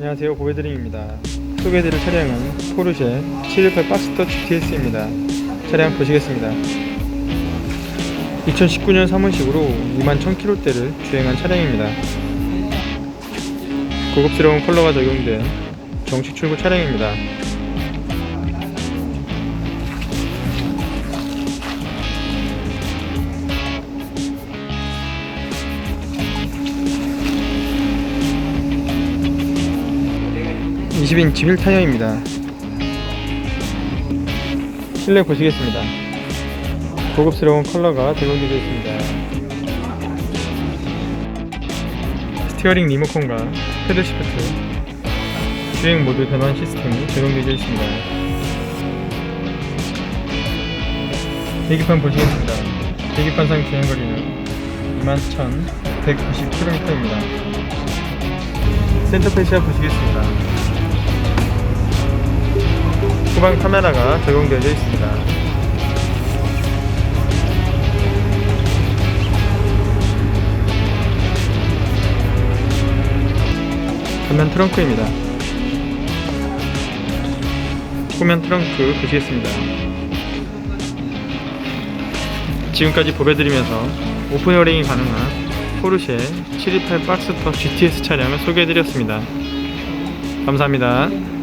안녕하세요. 보배드림입니다. 소개해드릴 차량은 포르쉐 718 박스터 GTS입니다. 차량 보시겠습니다. 2019년 3원식으로 2만 1000km대를 주행한 차량입니다. 고급스러운 컬러가 적용된 정식 출고 차량입니다 (20인치) 휠 타이어입니다. 실내 보시겠습니다. 고급스러운 컬러가 적용되어 있습니다. 스티어링 리모컨과 패들 시프트 주행 모드 변환 시스템이 적용되어 있습니다. 계기판 보시겠습니다. 계기판상 주행거리는 21,190km입니다. 센터 페시아 보시겠습니다 후방 카메라가 적용되어 있습니다 전면 트렁크입니다. 후면 트렁크 보시겠습니다. 지금까지 보배드리면서 오픈 에어링이 가능한 포르쉐 728 박스터 GTS 차량을 소개해드렸습니다. 감사합니다.